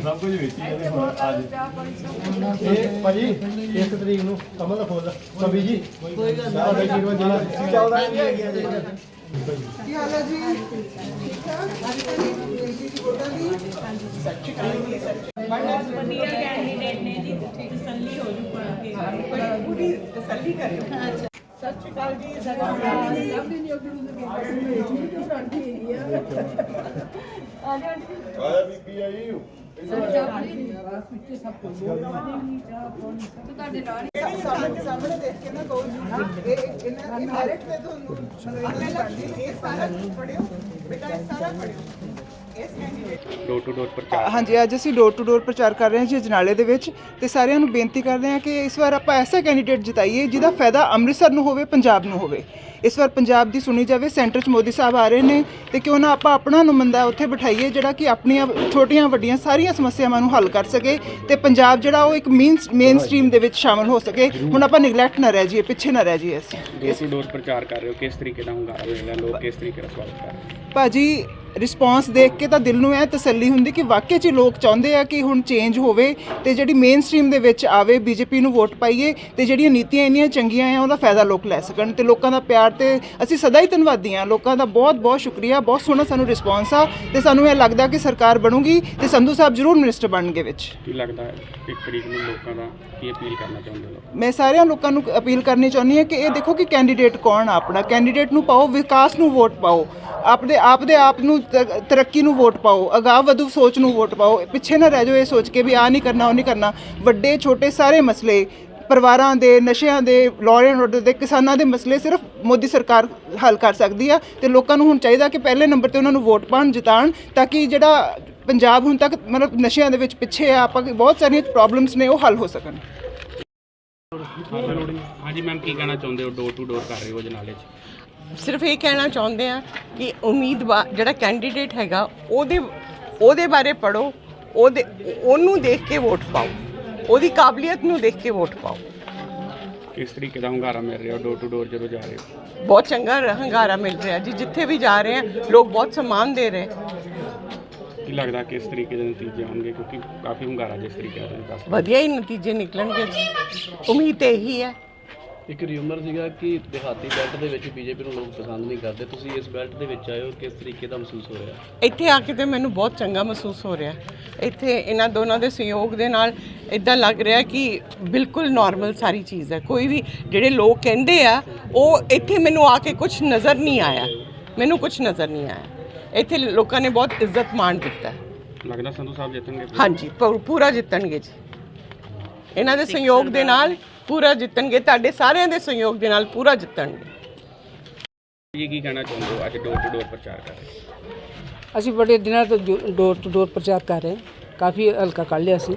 ਸਭ ਕੁਝ ਵੇਚੀ ਜਾਂਦੇ ਹੁਣ ਅੱਜ ਇਹ ਭਾਜੀ ਇੱਕ ਤਰੀਕ ਨੂੰ ਕਮਲ ਦਾ ਫੁੱਲ ਕਵੀ ਜੀ ਕੋਈ ਗੱਲ ਨਹੀਂ ਜਿਹੜਾ 14 ਕੀ ਹਾਲ ਹੈ ਜੀ? ਠੀਕ ਠਾਕ ਅੱਜ ਕੱਲ੍ਹ ਬੇਨਤੀ ਸੀ ਵੋਟਾਂ ਦੀ ਵਧੀਆ ਕੈਂਡੀਡੇਟ ਨੇ ਜੀ ਤਸੱਲੀ ਹੋ ਜੂ ਪੜ ਕੇ ਪੂਰੀ ਤਸੱਲੀ ਕਰਿਓ ਸਤਿ ਸ਼੍ਰੀ ਅਕਾਲ ਜੀ ਸਤਿ ਆਇਆ ਬੀਬੀ ਆਈ ਸਾਹਮਣੇ ਸਾਹਮਣੇ ਦੇਖ ਕੇ ਨਾ ਕਹੋ ਜੀ ਇਹ ਇਹਨਾਂ ਇਹ ਮੈਰਿਟ ਤੇ ਤੁਹਾਨੂੰ ਮਤਲਬ ਇਹ ਬਣਦੀ ਇਹ ਸਾਰਾ ਪੜਿਓ ਬੇਟਾ, ਇਹ ਸਾਰਾ ਪੜਿਓ ਇਸ ਕੈਂਡੀਡੇਟ ਡੋਰ ਟੂ ਡੋਰ ਪ੍ਰਚਾਰ ਹਾਂਜੀ ਅੱਜ ਅਸੀਂ ਡੋਰ ਟੂ ਡੋਰ ਪ੍ਰਚਾਰ ਕਰ ਰਹੇ ਹਾਂ ਜੀ ਜਨਾਲੇ ਦੇ ਵਿੱਚ ਤੇ ਸਾਰਿਆਂ ਨੂੰ ਬੇਨਤੀ ਕਰਦੇ ਹਾਂ ਕਿ ਇਸ ਵਾਰ ਆਪਾਂ ਐਸਾ ਕੈਂਡੀਡੇਟ ਜਿਤਾਈਏ ਜਿਹਦਾ ਫਾਇਦਾ ਅੰਮ੍ਰਿਤਸਰ ਨੂੰ ਹੋਵੇ ਪੰਜਾਬ ਨੂੰ ਹੋਵੇ। ਇਸ ਵਾਰ ਪੰਜਾਬ ਦੀ ਸੁਣੀ ਜਾਵੇ ਸੈਂਟਰ 'ਚ ਮੋਦੀ ਸਾਹਿਬ ਆ ਰਹੇ ਨੇ ਤੇ ਕਿਉਂ ਨਾ ਆਪਾਂ ਆਪਣਾ ਨੁਮਾਇੰਦਾ ਉੱਥੇ ਬਿਠਾਈਏ ਜਿਹੜਾ ਕਿ ਆਪਣੀਆਂ ਛੋਟੀਆਂ ਵੱਡੀਆਂ ਸਾਰੀਆਂ ਸਮੱਸਿਆਵਾਂ ਨੂੰ ਹੱਲ ਕਰ ਸਕੇ ਤੇ ਪੰਜਾਬ ਜਿਹੜਾ ਉਹ ਇੱਕ ਮੇਨ ਮੇਨ ਸਟ੍ਰੀਮ ਦੇ ਵਿੱਚ ਸ਼ਾਮਲ ਹੋ ਸਕੇ। ਹੁਣ ਆਪਾਂ ਨਿਗਲੈਕਟ ਨਾ ਰਹਿ ਜਾਈਏ ਪਿੱਛੇ ਨਾ ਰਹਿ ਜਾਈਏ ਅਸੀਂ। ਡੋਰ ਟੂ ਡੋਰ ਪ੍ਰਚਾਰ ਕਰ ਰਹੇ ਹੋ ਕਿਸ ਤਰੀਕੇ ਦਾ ਹੁੰਗਾਰਾ ਮਿਲ ਰਿਹਾ ਲੋਕ ਕਿਸ ਤਰੀਕੇ ਦਾ ਸਵਾਗਤ ਕਰ ਰਹੇ ਭਾਜੀ ਰਿਸਪੌਂਸ ਦੇਖ ਕੇ ਤਾਂ ਦਿਲ ਨੂੰ ਇਹ ਤਸੱਲੀ ਹੁੰਦੀ ਕਿ ਵਾਕਈ ਚ ਲੋਕ ਚਾਹੁੰਦੇ ਆ ਕਿ ਹੁਣ ਚੇਂਜ ਹੋਵੇ ਤੇ ਜਿਹੜੀ ਮੇਨ ਸਟ੍ਰੀਮ ਦੇ ਵਿੱਚ ਆਵੇ ਬੀਜੇਪੀ ਨੂੰ ਵੋਟ ਪਾਈਏ ਤੇ ਜਿਹੜੀਆਂ ਨੀਤੀਆਂ ਇੰਨੀਆਂ ਚੰਗੀਆਂ ਆ ਉਹਦਾ ਫਾਇਦਾ ਲੋਕ ਲੈ ਸਕਣ ਤੇ ਲੋਕਾਂ ਦਾ ਪਿਆਰ ਤੇ ਅਸੀਂ ਸਦਾ ਹੀ ਧੰਨਵਾਦੀ ਆ ਲੋਕਾਂ ਦਾ ਬਹੁਤ ਬਹੁਤ ਸ਼ੁਕਰੀਆ ਬਹੁਤ ਸੋਹਣਾ ਸਾਨੂੰ ਰਿਸਪੌਂਸ ਆ ਤੇ ਸਾਨੂੰ ਇਹ ਲੱਗਦਾ ਕਿ ਸਰਕਾਰ ਬਣੂਗੀ ਤੇ ਸੰਧੂ ਸਾਹਿਬ ਜ਼ਰੂਰ ਮਿਨਿਸਟਰ ਬਣਨਗੇ ਵਿੱਚ। ਕੀ ਲੱਗਦਾ ਹੈ ਇੱਕ ਤਰੀਕ ਨੂੰ ਲੋਕਾਂ ਦਾ ਕੀ ਅਪੀਲ ਕਰਨਾ ਚਾਹੁੰਦੇ ਹੋ ਮੈਂ ਸਾਰਿਆਂ ਲੋਕਾਂ ਨੂੰ ਅਪੀਲ ਕਰਨੀ ਚਾਹੁੰਦੀ ਹਾਂ ਕਿ ਇਹ ਦੇਖੋ ਕਿ ਕੈਂਡੀਡੇਟ ਕੌਣ ਆ ਆਪਣਾ ਕੈਂਡੀਡੇਟ ਨੂੰ ਪਾਓ ਵਿਕਾਸ ਨੂੰ ਵੋਟ ਪਾਓ। ਆਪਦੇ ਆਪ ਦੇ ਆਪ ਨੂੰ ਤਰੱਕੀ ਨੂੰ ਵੋਟ ਪਾਓ, ਅਗਾਹ ਵਧੂ ਸੋਚ ਨੂੰ ਵੋਟ ਪਾਓ, ਪਿੱਛੇ ਨਾ ਰਹਿ ਜਾਓ ਇਹ ਸੋਚ ਕੇ ਵੀ ਆ ਨਹੀਂ ਕਰਨਾ, ਉਹ ਨਹੀਂ ਕਰਨਾ। ਵੱਡੇ, ਛੋਟੇ ਸਾਰੇ ਮਸਲੇ, ਪਰਿਵਾਰਾਂ ਦੇ, ਨਸ਼ਿਆਂ ਦੇ ਲਾਅ ਐਂਡ ਆਰਡਰ ਦੇ, ਕਿਸਾਨਾਂ ਦੇ ਮਸਲੇ ਸਿਰਫ ਮੋਦੀ ਸਰਕਾਰ ਹੱਲ ਕਰ ਸਕਦੀ ਆ ਤੇ ਲੋਕਾਂ ਨੂੰ ਹੁਣ ਚਾਹੀਦਾ ਕਿ ਪਹਿਲੇ ਨੰਬਰ ਤੇ ਉਹਨਾਂ ਨੂੰ ਵੋਟ ਪਾਉਣ ਜਿਤਾਣ ਤਾਂ ਕਿ ਜਿਹੜਾ ਪੰਜਾਬ ਹੁਣ ਤੱਕ ਮਤਲਬ ਨਸ਼ਿਆਂ ਦੇ ਵਿੱਚ ਪਿੱਛੇ ਆ, ਆਪਾਂ ਬਹੁਤ ਸਾਰੀਆਂ ਪ੍ਰੋਬਲਮਸ ਨੇ, ਉਹ ਹੱਲ ਹੋ ਸਕਣ। ਹਾਂਜੀ ਮੈਮ ਕੀ ਕਹਿਣਾ ਚਾਹੁੰਦੇ ਹੋ? ਡੋਰ ਟੂ ਡੋਰ ਕਰ ਰਹੇ ਹੋ ਜਨਾਲੇ 'ਚ। ਸਿਰਫ ਇਹ ਕਹਿਣਾ ਚਾਹੁੰਦੇ ਆ ਕਿ ਉਮੀਦਵਾਰ ਜਿਹੜਾ ਕੈਂਡੀਡੇਟ ਹੈਗਾ ਉਹਦੇ ਉਹਦੇ ਬਾਰੇ ਪੜੋ ਉਹਦੇ ਉਹਨੂੰ ਦੇਖ ਕੇ ਵੋਟ ਪਾਓ। ਉਹਦੀ ਕਾਬਲੀਅਤ ਨੂੰ ਦੇਖ ਕੇ ਵੋਟ ਪਾਓ। ਕਿਸ ਤਰੀਕੇ ਦਾ ਹੁੰਗਾਰਾ ਮਿਲ ਰਿਹਾ? ਡੋਰ ਟੂ ਡੋਰ ਜਦੋਂ ਜਾ ਰਹੇ ਹੋ? ਬਹੁਤ ਚੰਗਾ ਹੰਗਾਰਾ ਮਿਲ ਰਿਹਾ ਜੀ। ਜਿੱਥੇ ਵੀ ਜਾ ਰਹੇ ਆ ਲੋਕ ਬਹੁਤ ਸਨਮਾਨ ਦੇ ਰਹੇ। ਕੀ ਲੱਗਦਾ ਕਿਸ ਤਰੀਕੇ ਦੇ ਨਤੀਜੇ ਆਉਣਗੇ? ਕਿਉਂਕਿ ਕਾਫੀ ਹੁੰਗਾਰਾ ਜਿਸ ਤਰੀਕੇ ਦੱਸ ਰਹੇ ਵਧੀਆ ਹੀ ਨਤੀਜੇ ਨਿਕਲਣਗੇ। ਉਮੀਦ ਇਹੀ ਹੈ। ਇੱਕ ਰਿਊਮਰ ਸੀਗਾ ਕਿ ਦਿਹਾਤੀ ਬੈਲਟ ਦੇ ਵਿੱਚ ਬੀਜੇਪੀ ਨੂੰ ਲੋਕ ਪਸੰਦ ਨਹੀਂ ਕਰਦੇ। ਤੁਸੀਂ ਇਸ ਬੈਲਟ ਦੇ ਵਿੱਚ ਆਏ ਹੋ ਕਿਸ ਤਰੀਕੇ ਦਾ ਮਹਿਸੂਸ ਹੋ ਰਿਹਾ? ਇੱਥੇ ਆ ਕੇ ਤੇ ਮੈਨੂੰ ਬਹੁਤ ਚੰਗਾ ਮਹਿਸੂਸ ਹੋ ਰਿਹਾ। ਇੱਥੇ ਇਹਨਾਂ ਦੋਨਾਂ ਦੇ ਸਹਿਯੋਗ ਦੇ ਨਾਲ ਇਦਾਂ ਲੱਗ ਰਿਹਾ ਕਿ ਬਿਲਕੁਲ ਨਾਰਮਲ ਸਾਰੀ ਚੀਜ਼ ਹੈ। ਕੋਈ ਵੀ ਜਿਹੜੇ ਲੋਕ ਕਹਿੰਦੇ ਆ ਉਹ ਇੱਥੇ ਮੈਨੂੰ ਆ ਕੇ ਕੁਝ ਨਜ਼ਰ ਨਹੀਂ ਆਇਆ। ਮੈਨੂੰ ਕੁਝ ਨਜ਼ਰ ਨਹੀਂ ਆਇਆ। ਇੱਥੇ ਲੋਕਾਂ ਨੇ ਬਹੁਤ ਇੱਜ਼ਤ ਮਾਣ ਦਿੱਤਾ ਲੱਗਦਾ ਸੰਧੂ ਸਾਹਿਬ ਜਿੱਤਣਗੇ। ਹਾਂਜੀ ਪੂਰਾ ਜਿੱਤਣਗੇ ਜੀ। ਇਹਨਾਂ ਦੇ ਸਹਿਯੋਗ ਦੇ ਨਾਲ ਪੂਰਾ ਜਿੱਤਣਗੇ ਤੁਹਾਡੇ ਸਾਰਿਆਂ ਦੇ ਸਹਿਯੋਗ ਦੇ ਨਾਲ ਪੂਰਾ ਜਿੱਤਣਗੇ। ਜੀ ਕੀ ਕਹਿਣਾ ਚਾਹੁੰਦੇ ਹੋ? ਅੱਜ ਡੋਰ ਟੂ ਡੋਰ ਪ੍ਰਚਾਰ ਕਰ ਰਹੇ ਅਸੀਂ ਬੜੇ ਦਿਨਾਂ ਤੋਂ ਜੋ- ਡੋਰ ਟੂ ਡੋਰ ਪ੍ਰਚਾਰ ਕਰ ਰਹੇ ਹਾਂ। ਕਾਫੀ ਹਲਕਾ ਕੱਢ ਲਿਆ ਸੀ।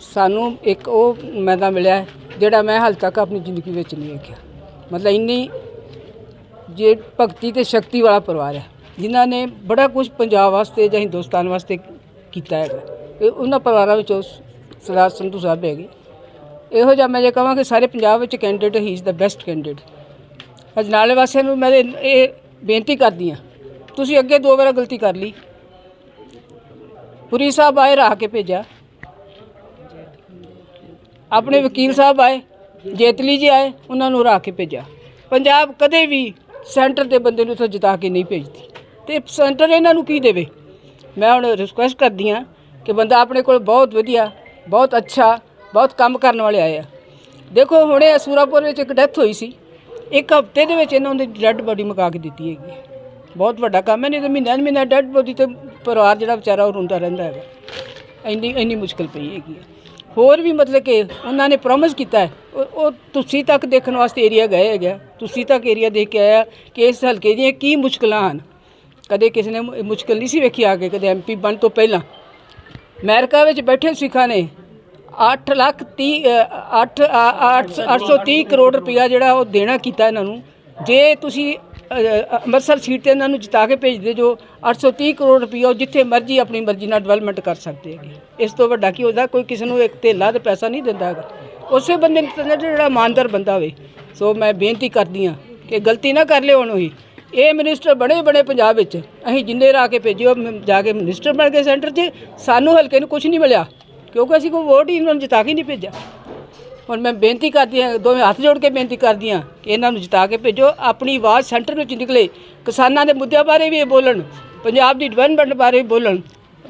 ਸਾਨੂੰ ਇੱਕ ਉਹ ਮੈਦਾ ਮਿਲਿਆ ਹੈ, ਜਿਹੜਾ ਮੈਂ ਹਾਲ ਤੱਕ ਆਪਣੀ ਜ਼ਿੰਦਗੀ ਵਿੱਚ ਨਹੀਂ ਵੇਖਿਆ। ਮਤਲਬ ਇੰਨੀ ਜੇ ਭਗਤੀ ਤੇ ਸ਼ਕਤੀ ਵਾਲਾ ਪਰਿਵਾਰ ਹੈ ਜਿਨ੍ਹਾਂ ਨੇ ਬੜਾ ਕੁਝ ਪੰਜਾਬ ਵਾਸਤੇ ਜਾਂ ਹਿੰਦੁਸਤਾਨ ਵਾਸਤੇ ਕੀਤਾ ਹੈਗਾ। ਇਹ ਉਹਨਾਂ ਪਰਿਵਾਰਾਂ ਵਿੱਚੋਂ ਸਰਦਾਰ ਸੰਧੂ ਸਾਹਿਬ ਹੈਗੇ। ਇਹੋ ਜਿਹਾ ਮੈਂ ਜੇ ਕਹਾਂ ਕਿ ਸਾਰੇ ਪੰਜਾਬ ਵਿੱਚ ਕੈਂਡੀਡੇਟ ਹੀ ਇਜ਼ ਦਾ ਬੈਸਟ ਕੈਂਡੀਡੇਟ ਅਜਨਾਲੇ ਵਾਸੀਆਂ ਨੂੰ ਮੈਂ ਇਹ ਬੇਨਤੀ ਕਰਦੀ ਹਾਂ, ਤੁਸੀਂ ਅੱਗੇ ਦੋ ਵਾਰ ਗਲਤੀ ਕਰ ਲਈ। ਪੁਰੀ ਸਾਹਿਬ ਆਏ, ਰਾਹ ਕੇ ਭੇਜਿਆ। ਆਪਣੇ ਵਕੀਲ ਸਾਹਿਬ ਆਏ, ਜੇਤਲੀ ਜੀ ਆਏ, ਉਹਨਾਂ ਨੂੰ ਰਾਹ ਕੇ ਭੇਜਿਆ। ਪੰਜਾਬ ਕਦੇ ਵੀ ਸੈਂਟਰ ਦੇ ਬੰਦੇ ਨੂੰ ਉੱਥੇ ਜਿਤਾ ਕੇ ਨਹੀਂ ਭੇਜਦੀ। ਤੇ ਸੈਂਟਰ ਇਹਨਾਂ ਨੂੰ ਕੀ ਦੇਵੇ? ਮੈਂ ਹੁਣ ਰਿਕੁਐਸਟ ਕਰਦੀ ਹਾਂ ਕਿ ਬੰਦਾ ਆਪਣੇ ਕੋਲ ਬਹੁਤ ਵਧੀਆ ਬਹੁਤ ਅੱਛਾ, ਬਹੁਤ ਕੰਮ ਕਰਨ ਵਾਲੇ ਆਏ ਆ। ਦੇਖੋ, ਹੁਣੇ ਸੂਰਾਪੁਰ ਵਿੱਚ ਇੱਕ ਡੈਥ ਹੋਈ ਸੀ। ਇੱਕ ਹਫ਼ਤੇ ਦੇ ਵਿੱਚ ਇਹਨਾਂ ਦੀ ਡੈੱਡ ਬੋਡੀ ਮੁਕਾ ਕੇ ਦਿੱਤੀ ਹੈਗੀ ਹੈ। ਬਹੁਤ ਵੱਡਾ ਕੰਮ ਹੈ, ਨਹੀਂ ਤਾਂ ਮਹੀਨਾ ਮਹੀਨਾ ਡੈੱਡ ਬੋਡੀ ਤੇ ਪਰਿਵਾਰ ਜਿਹੜਾ ਵਿਚਾਰਾ ਉਹ ਰੋਂਦਾ ਰਹਿੰਦਾ ਹੈਗਾ। ਇੰਨੀ ਇੰਨੀ ਮੁਸ਼ਕਲ ਪਈ ਹੈਗੀ ਹੋਰ ਵੀ ਮਤਲਬ ਕਿ ਉਹਨਾਂ ਨੇ ਪ੍ਰੋਮਿਸ ਕੀਤਾ ਹੈ, ਉਹ ਤੁਸੀਂ ਤੱਕ ਦੇਖਣ ਵਾਸਤੇ ਏਰੀਆ ਗਏ ਹੈਗਾ ਤੁਸੀਂ ਤੱਕ ਏਰੀਆ ਦੇਖ ਕੇ ਆਇਆ ਕਿ ਇਸ ਹਲਕੇ ਦੀਆਂ ਕੀ ਮੁਸ਼ਕਲਾਂ ਹਨ। ਕਦੇ ਕਿਸੇ ਨੇ ਮੁ- ਮੁਸ਼ਕਲ ਨਹੀਂ ਸੀ ਵੇਖੀ ਆ ਕੇ, ਕਦੇ ਐਮਪੀ ਬਣ ਤੋਂ ਪਹਿਲਾਂ। ਅਮਰੀਕਾ ਵਿੱਚ ਬੈਠੇ ਸਿੱਖਾਂ ਨੇ 8 ਲੱਖ 30 8 830 ਕਰੋੜ ਰੁਪਇਆ ਜਿਹੜਾ ਉਹ ਦੇਣਾ ਕੀਤਾ ਇਹਨਾਂ ਨੂੰ। ਜੇ ਤੁਸੀਂ ਅੰਮ੍ਰਿਤਸਰ ਸੀਟ ਤੇ ਇਹਨਾਂ ਨੂੰ ਜਿਤਾ ਕੇ ਭੇਜਦੇ ਜੋ 830 ਕਰੋੜ ਰੁਪਇਆ ਉਹ ਜਿੱਥੇ ਮਰਜ਼ੀ ਆਪਣੀ ਮਰਜ਼ੀ ਨਾਲ ਡਿਵੈਲਪਮੈਂਟ ਕਰ ਸਕਦੇ ਹੈਗੇ। ਇਸ ਤੋਂ ਵੱਡਾ ਕੀ ਹੁੰਦਾ ਕੋਈ ਕਿਸੇ ਨੂੰ ਇੱਕ ਧੇਲਾ ਤੇ ਪੈਸਾ ਨਹੀਂ ਦਿੰਦਾ ਹੈਗਾ। ਉਸੇ ਬੰਦੇ ਨੂੰ ਜਿਹੜਾ ਇਮਾਨਦਾਰ ਬੰਦਾ ਹੋਵੇ। ਸੋ ਮੈਂ ਬੇਨਤੀ ਕਰਦੀ ਹਾਂ ਕਿ ਗਲਤੀ ਨਾ ਕਰ ਲਿਓ ਉਹਨੂੰ ਹੀ ਇਹ ਮਿਨਿਸਟਰ ਬਣੇ ਬਣੇ ਪੰਜਾਬ ਵਿੱਚ, ਅਸੀਂ ਜਿੰਨੇ ਰਾ ਕੇ ਭੇਜਿਓ, ਮ- ਜਾ ਕੇ ਮਿਨਿਸਟਰ ਬਣ ਗਏ ਸੈਂਟਰ 'ਚ, ਸਾਨੂੰ ਹਲਕੇ ਨੂੰ ਕੁਝ ਨਹੀਂ ਮਿਲਿਆ। ਕਿਉਂਕਿ ਅਸੀਂ ਕੋਈ ਵੋਟ ਹੀ ਇਹਨਾਂ ਨੂੰ ਜਿਤਾ ਕੇ ਨਹੀਂ ਭੇਜਿਆ। ਹੁਣ ਮੈਂ ਬੇਨਤੀ ਕਰਦੀ ਹਾਂ, ਦੋਵੇਂ ਹੱਥ ਜੋੜ ਕੇ ਬੇਨਤੀ ਕਰਦੀ ਹਾਂ ਕਿ ਇਹਨਾਂ ਨੂੰ ਜਿਤਾ ਕੇ ਭੇਜੋ। ਆਪਣੀ ਆਵਾਜ਼ ਸੈਂਟਰ ਵਿੱਚ ਨਿਕਲੇ। ਕਿਸਾਨਾਂ ਦੇ ਮੁੱਦਿਆਂ ਬਾਰੇ ਵੀ ਇਹ ਬੋਲਣ, ਪੰਜਾਬ ਦੀ ਡਿਵੈਲਪਮੈਂਟ ਬਾਰੇ ਵੀ ਬੋਲਣ,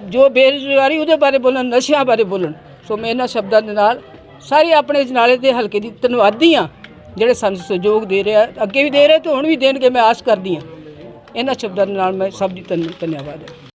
ਜੋ ਬੇਰੁਜ਼ਗਾਰੀ ਉਹਦੇ ਬਾਰੇ ਬੋਲਣ, ਨਸ਼ਿਆਂ ਬਾਰੇ ਬੋਲਣ। ਸੋ ਮੈਂ ਇਹਨਾਂ ਸ਼ਬਦਾਂ ਦੇ ਨਾਲ ਸਾਰੇ ਆਪਣੇ ਜਨਾਲੇ ਦੇ ਹਲਕੇ ਦੀ ਧੰਨਵਾਦੀ ਹਾਂ, ਜਿਹੜੇ ਸਾਨੂੰ ਸਹਿਯੋਗ ਦੇ ਰਿਹਾ ਅੱਗੇ ਵੀ ਦੇ ਰਹੇ ਤੇ ਹੁਣ ਵੀ ਦੇਣਗੇ, ਮੈਂ ਆਸ ਕਰਦੀ ਹਾਂ। ਇਹਨਾਂ ਸ਼ਬਦਾਂ ਦੇ ਨਾਲ ਮੈਂ ਸਭ ਦੀ ਧੰਨ- ਧੰਨਵਾਦ ਹੈ।